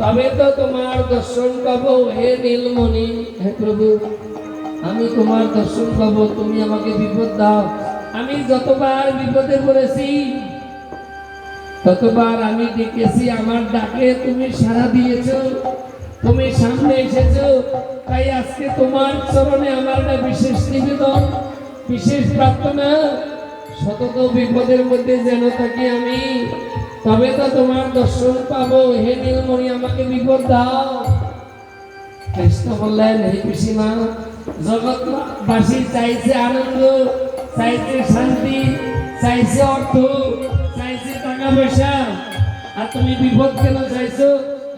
তবে তো তোমার দর্শন পাবো হে নীলমণি, হে প্রভু। আমি তোমার দর্শন পাবো, তুমি আমাকে বিপদ দাও। আমি যতবার বিপদে পড়েছি, ততবার আমি ডেকেছি আমার ডাকে। তুমি সাড়া দিয়েছ, তুমি সামনে এসেছ। তাই আজকে তোমার চরণে আমার বিশেষ নিবেদন, বিশেষ প্রার্থনা। শতত বিপদের মধ্যে যেন থাকি আমি, তবে তো তোমার দর্শন পাবো। হে নীলমণি, আমাকে বিপদ দাও। কৃষ্ণ বললেন, হে পিসিমা, জগৎবাসী চাইছে আনন্দ, চাইছে শান্তি, চাইছে অর্থ, চাইছে টাকা পয়সা। আর তুমি বিপদ কেন চাইছো?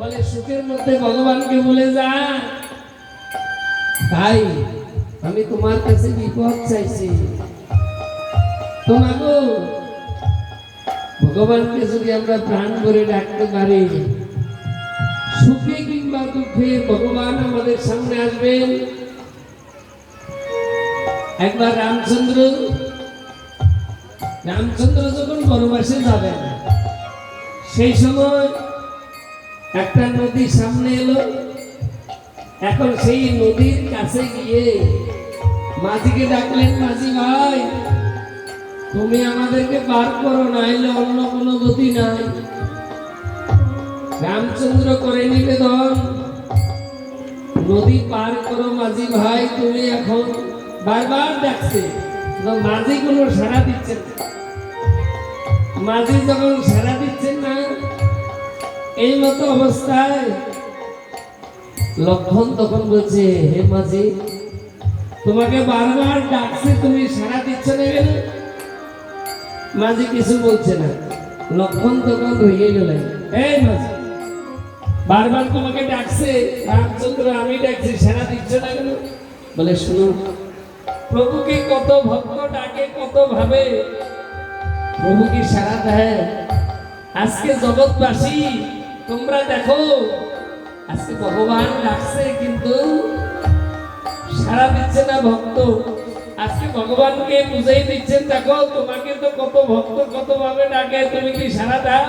বলে সুখের মধ্যে ভগবানকে বলে যা। তাই আমি তোমার কাছে বিপদ চাইছি। তোমাকে ভগবানকে যদি আমরা প্রাণ করে ডাকতে পারি, সুখে কিংবা দুঃখে ভগবান আমাদের সামনে আসবেন। একবার রামচন্দ্র রামচন্দ্র যখন বনবাসে যাবেন, সেই সময় একটা নদী সামনে এলো। এখন সেই নদীর কাছে গিয়ে মাঝিকে ডাকলেন, মাঝি ভাই তুমি আমাদেরকে পার করো না এলে অন্য কোনো গতি নাই। রামচন্দ্র করে নিবেদন নদী পার করো মাঝি ভাই, তুমি এখন বারবার ডাকছে মাঝি কোনো সাড়া দিচ্ছেন মাঝি যখন সাড়া দিচ্ছেন না, এই মতো অবস্থায় লক্ষণ তখন বলছে, হে মাঝি, তোমাকে বারবার ডাকছে, তুমি সাড়া দিচ্ছ না মাঝি কিছু বলছে না। লক্ষণ তখন রয়ে গেলেন এই মাঝি। বারবার তোমাকে ডাকছে, রামচন্দ্র, আমি ডাকছি সারা দিচ্ছ না কেন? বলে, শুনো, প্রভুকে কত ভক্ত ডাকে, কত ভাবে। প্রভু কি সারা দেয়? আজকে জগৎবাসী, তোমরা দেখো, আজকে ভগবান ডাকছে কিন্তু সারা দিচ্ছে না ভক্ত। আজকে ভগবানকে বুঝাই দিচ্ছেন, দেখো, তোমাকে তো কত ভক্ত, কত ভাবে ডাকে, তুমি কি সারা দাও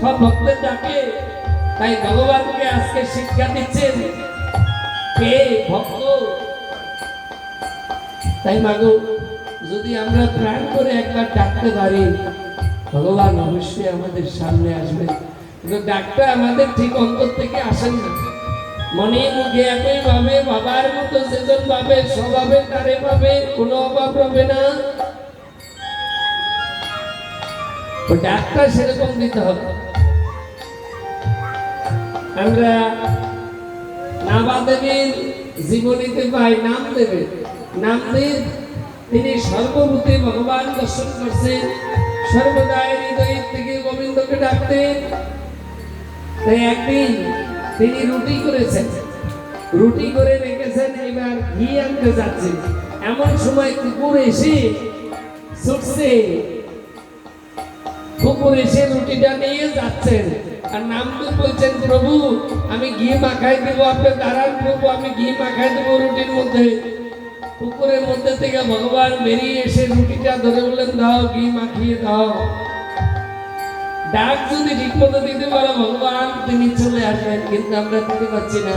সব ভক্তের ডাকে। তাই ভগবানকে আজকে শিক্ষা দিচ্ছেন কে ভক্ত। তাই মাগো, যদি আমরা প্রাণ করে একবার ডাকতে পারি, ভগবান অবশ্যই আমাদের সামনে আসবে। কিন্তু ডাকটা আমাদের ঠিক অন্তর থেকে আসেন না। মনে মুখে একই ভাবে, বাবার মতো যেজন পাবে স্বভাবে তারে পাবে কোনো অভাব হবে না। ডাকটা সেরকম দিতে হবে। আমরা নাবাদেবীর জীবনীতে পাই, নাম দেবে। নাম দেব তিনি সর্বভূতে ভগবান দর্শন করছেন। সর্বদায় হৃদয় থেকে গোবিন্দকে ডাকতেন। তাই একদিন তিনি রুটি করেছেন। রুটি করে রেখেছেন, এবার ঘি আনতে যাচ্ছেন এমন সময় কুকুর এসে ছুটছে। কুকুর এসে রুটিটা নিয়ে যাচ্ছেন আর নাম তো বলছেন, প্রভু, আমি ঘি মাখাই দেবো, আপনি দাঁড়ান প্রভু, আমি ঘি মাখাই দেবো রুটির মধ্যে। কুকুরের মধ্যে থেকে ভগবান বেরিয়ে এসে রুটিটা ধরে বললেন, দাও, ঘি মাখিয়ে দাও। ডাক যদি মতো দিতে পারো, ভগবান, তিনি চলে আসবেন, কিন্তু আমরা দিতে পারছি না।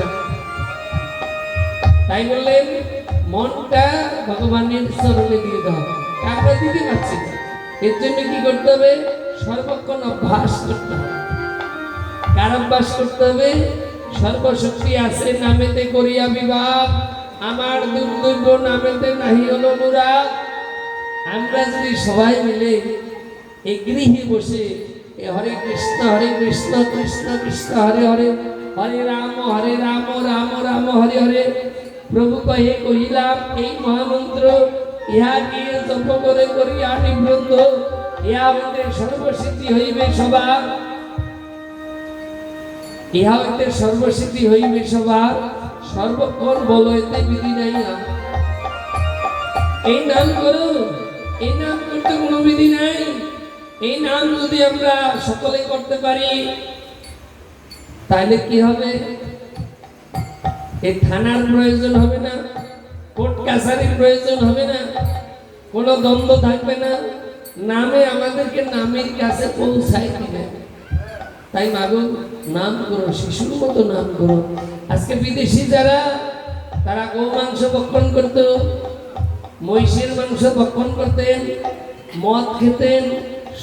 তাই বললেন, মনটা ভগবানের চরণে দিয়ে দাও। আমরা দিতে পারছি না। এর জন্য কি করতে হবে? সর্বক্ষণ অভ্যাস করতে হবে। কার অভ্যাস করতে হবে? সর্বশক্তি আছে নামেতে করিয়া বিবাহ আমার দুর্দৈব নামেতে নাহি হলো অনুরাগ আমরা যদি সবাই মিলে এই গৃহে বসে হরে কৃষ্ণ হরে কৃষ্ণ কৃষ্ণ কৃষ্ণ, হরে হরে। হরে রাম হরে রাম রাম রাম, হরে হরে। প্রভু কহে, কহিলাম, এই মহামন্ত্র, ইহা গিয়ে জপ করে করিয়া নিবৃন্দ ইহা হইতে সর্বসিদ্ধি হইবে সবার। ইহা হইতে সর্বসিদ্ধি হইবে সবার। সর্বক্ষণ বলো এতে বিধি নাই এই নাম করো, এই নাম করতে কোনো বিধি নাই। এই নাম যদি আমরা সকলে করতে পারি, তাহলে কি হবে? এই থানার প্রয়োজন হবে না, কোর্ট কাছারির প্রয়োজন হবে না, কোনো দ্বন্দ্ব থাকবে না, নামে আমাদেরকে নামের কাছে পৌঁছায় দিবে। তাই মাগো, নাম করো, শিশুর মতো নাম করো। আজকে বিদেশি যারা, তারা গো মাংস ভক্ষণ করত, মহিষের মাংস ভক্ষণ করতেন, মদ খেতেন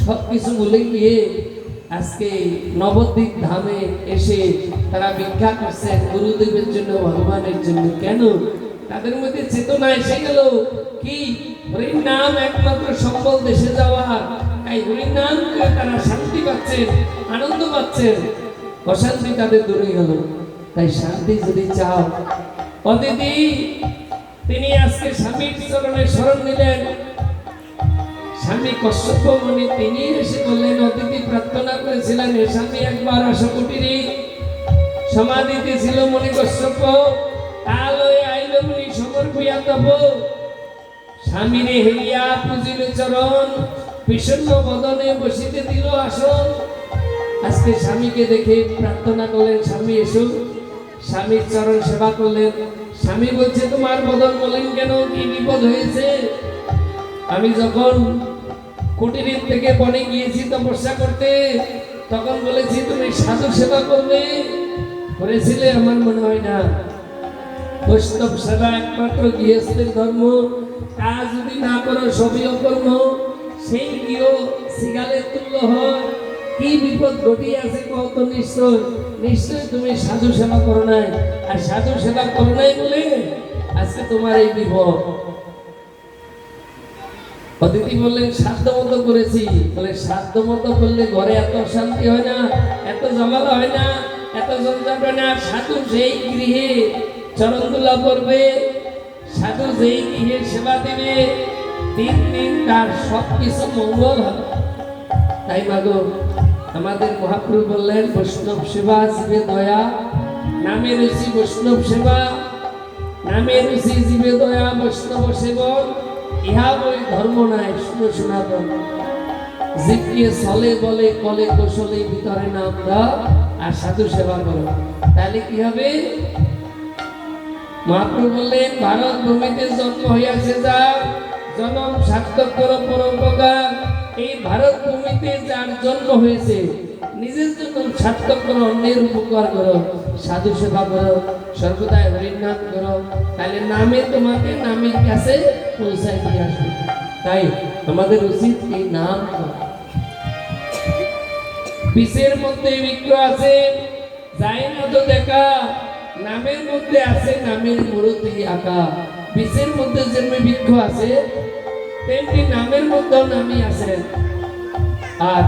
সব কিছু বলে গিয়ে আজকে নবদ্বীপ ধামে এসে তারা ভিক্ষা করছেন গুরুদেবের জন্য, ভগবানের জন্য। কেন? তাদের মধ্যে চেতনা এসে গেল কি? হরির নাম একমাত্র সম্বল দেশে যাওয়া। তাই হরির নাম করে তারা শান্তি পাচ্ছেন, আনন্দ পাচ্ছেন। অশান্তি তাদের দূরে গেল তাই শান্তি যদি চাও, অদিতি, তিনি আজকে স্বামীর চরণে স্মরণ নিলেন স্বামী কশ্যপ মুনি, তিনি এসে বললেন অতিথি প্রার্থনা করেছিলেন হে স্বামী, একবার আসো কুটিরে। সমাধিতে ছিল মুনি কশ্যপ। আলোয় আইল মুনি সমর্পিয়া তব স্বামীরে হেরিয়া পুজিল চরণ, বিষণ্ণ বদনে বসিতে দিল আসন। আজকে স্বামীকে দেখে প্রার্থনা করলেন, স্বামী, এসো। স্বামীর চরণ সেবা করলেন। স্বামী বলছে, তোমার বদন বলেন কেন? কি বিপদ হয়েছে? আমি যখন কুটিরের থেকে বনে গিয়েছি তপস্যা করতে, তখন বলেছি, তুমি সাধু সেবা করবে? করেছিলে, আমার মনে হয় না। বৈষ্ণব সেবা একমাত্র গৃহস্থের ধর্ম। তা যদি না করো, সবই অকর্ম। সেই গৃহ সিগালের তুল্য হয়। কি বিপদ ঘটিয়ে আছে কত নিশ্চয়? নিশ্চয় তুমি সাধু সেবা করো নাই। আর সাধু সেবা করো নাই বলে আজকে তোমার এই বিপদ। অদিতি বললেন সাধ্য মতো করেছি। বলে সাধ্য মতো করলে ঘরে এত শান্তি হয় না, এত জমালা হয় না, এত জঞ্জাট হয় না। সাধু যেই গৃহে চরণ তুলা করবে, সাধু যেই গৃহে সেবা দেবে, তিন দিন তার সব কিছু মঙ্গল হবে। তাই মাগো আমাদের মহাপ্রভু বললেন, বৈষ্ণব সেবা জীবে দয়া, নামে রুচি বৈষ্ণব সেবা, নামে রুচি জীবে দয়া বৈষ্ণব সেবন ইহা বই ধর্ম নাই, শুনো সনাতন। জিপিয়ে চলে বলে, কলে কৌশলে ভিতরে নাম দাও আর সাধু সেবা করো। তাহলে কি হবে? মহাপ্রভু বললেন, ভারত ভূমিতে জন্ম হইয়াছে যা জনম সার্থক করো পরোপকার এই ভারত ভূমিতে যার জন্ম হয়েছে নিজের জন্য করো অন্যের উপকার করো, সাধু সেবা করো করো তাহলে নামে তোমাকে নামের কাছে পৌঁছায় দিয়ে আসবে। তাই উচিত এই নাম। পিসের মধ্যে বিক্রয় আছে যায় না তো দেখা, নামের মধ্যে আছে, নামের মূর্তি আঁকা। পিসের মধ্যে যেমনি বৃক্ষ আছে, তেমনি নামের মধ্যেও নামি আছে। আর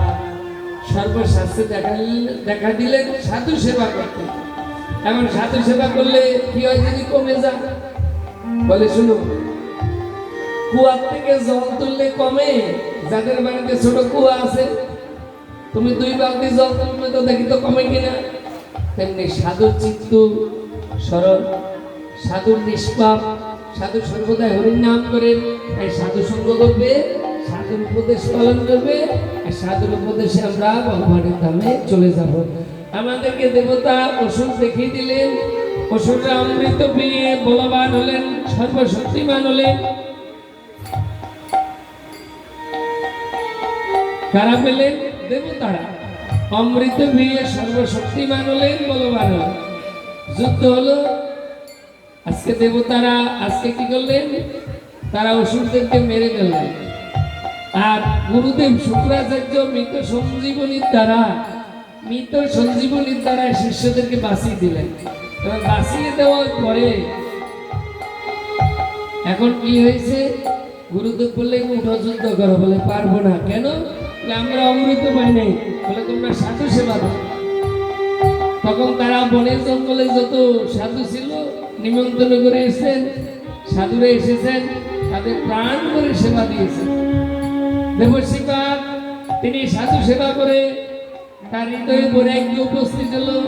সর্বশাস্ত্রে দেখা দেখা দিলেন সাধু সেবা করতে। এখন সাধু সেবা করলে কি হয় যদি কমে যায়। বলে, শুনো, কুয়ার থেকে জল তুললে কমে, যাদের বাড়িতে ছোট কুয়া আছে, তুমি দুই বালতি জল তুলবে তো দেখি তো কমে কিনা? তেমনি সাধুর চিত্ত সরল, সাধুর নিষ্পাপ, সাধু সর্বদাই হরির নাম করে তাই সাধু সঙ্গ করবে সাধুর উপদেশ পালন করবে আর সাধুর উপদেশে আমরা ভগবানের ধামে চলে যাব। আমাদেরকে দেবতা ওষুধ দেখিয়ে দিলেন। অসুররা অমৃত পেয়ে বলবান হলেন, সর্বশক্তিমান হলেন। কারা পেলেন? দেবতারা। অমৃত পেয়ে সর্বশক্তিমান হলেন, বলবান হলেন। যুদ্ধ হলো। আজকে দেবতারা আজকে কি করলেন? তারা অসুরদেরকে মেরে ফেললেন। আর গুরুদেব শুক্রাচার্য মৃত সঞ্জীবনীর দ্বারা, মৃত সঞ্জীবনীর দ্বারা শিষ্যদেরকে বাঁচিয়ে দিলেন। বাঁচিয়ে দেওয়ার পরে এখন কি হয়েছে? গুরুদেব বললে উঠো যুদ্ধ করো। বলে, পারব না। কেন? আমরা অমৃত পাই নাই। বলে, তোমরা সাধু সেবা তখন তারা বনের জঙ্গলে যত সাধু ছিল, নিমন্ত্রণ করে এসেছেন, সাধুরা এসেছেন, তাদের প্রাণ করে সেবা দিয়েছেন। দেবশিকার তিনি সাধু সেবা করে তার হৃদয়ে বৈরাগ্য উপস্থিত হলো।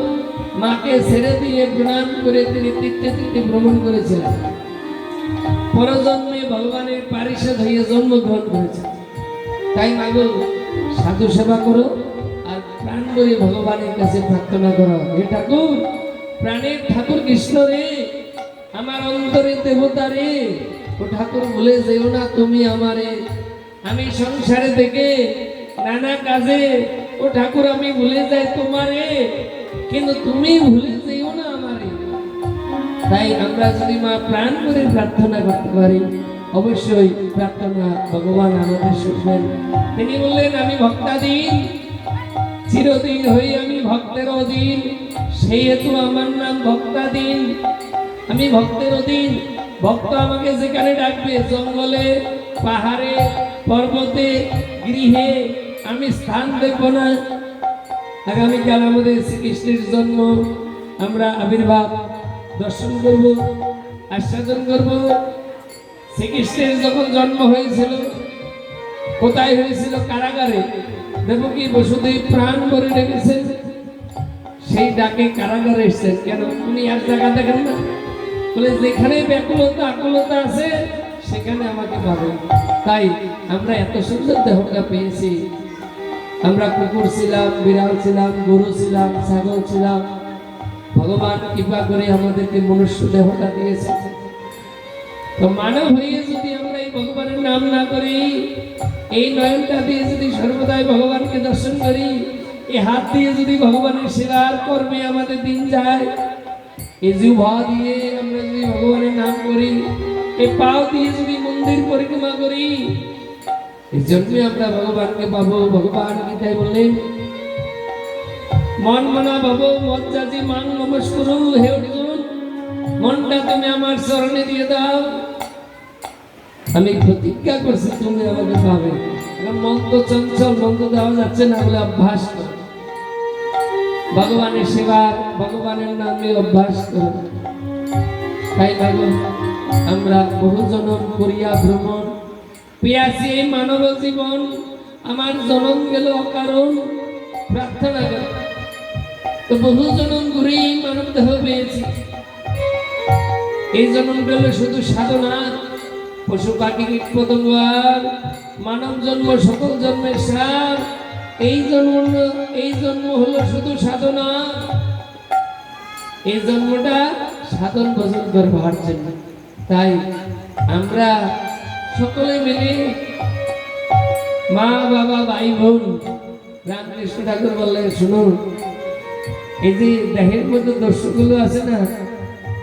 মাকে ছেড়ে দিয়ে প্রণাম করে তিনি তীর্থে তীর্থে ভ্রমণ করেছিলেন। পরজন্মে ভগবানের পারিষদ হয়ে জন্মগ্রহণ করেছে তাই মাগো সাধু সেবা করো আর প্রাণ করে ভগবানের কাছে প্রার্থনা করো। হে ঠাকুর, প্রাণের ঠাকুর কৃষ্ণ রে, আমার অন্তরে দেবতা রে। ও ঠাকুর ভুলে যেও না তুমি আমারে। আমি সংসারে থেকে নানা কাজে, ও ঠাকুর, আমি ভুলে যাই তোমারে, কিন্তু তুমি ভুলে যেও না আমারে। তাই আমরা যদি মা প্রাণ করে প্রার্থনা করতে পারি, অবশ্যই প্রার্থনা ভগবান আমাদের শুনবেন তিনি বললেন, আমি ভক্তাধীন, চিরদিন হই আমি ভক্তের অধীন সেই হেতু আমার নাম ভক্তাধীন। আমি ভক্তের অধীন, ভক্ত আমাকে যেখানে ডাকবে, জঙ্গলে পাহাড়ে পর্বতে, গৃহে আমি স্থান দেখব না। আগামীকাল আমাদের শ্রীকৃষ্ণের জন্ম। আমরা আবির্ভাব দর্শন করব, আস্বাদন করব। শ্রীকৃষ্ণের যখন জন্ম হয়েছিল, কোথায় হয়েছিল কারাগারে, দেবকী বসুদেব প্রাণ করে ডেকেছেন সেই ডাকে কারাগারে এসছেন। কেন? উনি এক জায়গা দেখেন না। বলে, যেখানে ব্যাকুলতা, আকুলতা আছে সেখানে আমাকে পাবে। তাই আমরা এত সুন্দর দেহটা পেয়েছি। আমরা কুকুর ছিলাম, বিড়াল ছিলাম, গরু ছিলাম, ছাগল ছিলাম। ভগবান কৃপা করে আমাদেরকে মনুষ্য দেহটা দিয়েছে। তো মানব হয়ে যদি আমরা এই ভগবানের নাম না করি, এই নয়নটা দিয়ে যদি সর্বদাই ভগবানকে দর্শন করি, এই হাত দিয়ে যদি ভগবানের সেবার কর্মে আমাদের দিন যায়, এই জিহ্বা দিয়ে আমরা যদি ভগবানের নাম করি এই পাও দিয়ে যদি মন্দির পরিক্রমা করি, এই জন্যই আমরা ভগবানকে পাবো। ভগবান গীতায় বললেন, মন মনা ভাবো মজ্জাজি মান নমস্কুরু, হে অর্জুন, মনটা তুমি আমার চরণে দিয়ে দাও। আমি প্রতিজ্ঞা করছি, তুমি আমাকে পাবে। মন তো চঞ্চল মন তো দেওয়া যাচ্ছে না বলে অভ্যাস করো। ভগবানের সেবার ভগবানের নামে অভ্যাস করো। তাই ভালো আমরা বহু করিয়া ভ্রমণ। পিয়াসি মানব জীবন আমার জনম গেল অকারণ। প্রার্থনা কর। তো বহু জনম মানব দেহ পেয়েছি। এই জন্ম গেল শুধু সাধনা, পশু পাখি কীট পতঙ্গ আর মানব জন্ম, সকল জন্মের সার। এই জন্ম এই জন্ম হলো শুধু সাধনা। এই জন্মটা সাধন ভজন করবার জন্য। তাই আমরা সকলে মিলে মা, বাবা, ভাই, বোন, রামকৃষ্ণ ঠাকুর বললেন, শুনুন, এই যে দেহের মধ্যে দর্শকগুলো আছে না,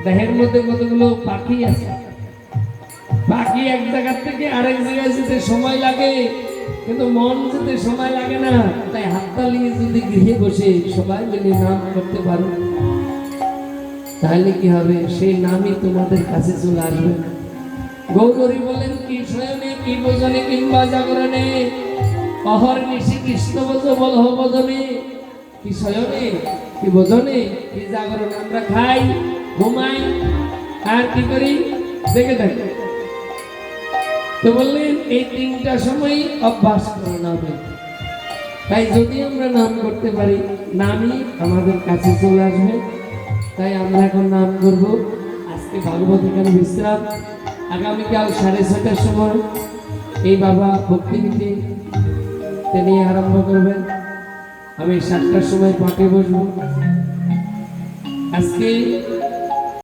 দেহের মধ্যে কতগুলো পাখি আছে? পাখি এক জায়গার থেকে আরেক জায়গায় যেতে সময় লাগে, কিন্তু মন যেতে সময় লাগে না। তাই হাততালি যদি গৃহে বসে সবাই মিলে নাম করতে পারো তাহলে কি হবে? সেই নামই তোমাদের কাছে চলে আসবে। গৌরী বলেন, কি শয়নে, কি বোঝনে কিংবা জাগরণে? অহর নিশি কৃষ্ণ বোঝ বল বোঝনে কি শয়নে, কি বোঝনে কি জাগরণ আমরা খাই, ঘুমাই, আর কি করি? দেখে দেখে। তো বললেন, এই তিনটা সময় অভ্যাস করানো হবে তাই যদি আমরা নাম করতে পারি, নামই আমাদের কাছে চলে আসবে। তাই আমরা এখন নাম করব। আজকে ভাগবত এখানে বিশ্রাম। আগামীকাল সাড়ে ছটার সময় এই বাবা ভক্তিগীতি তিনি আরম্ভ করবেন। আমি সাতটার সময় পাঠে বসব। আজকে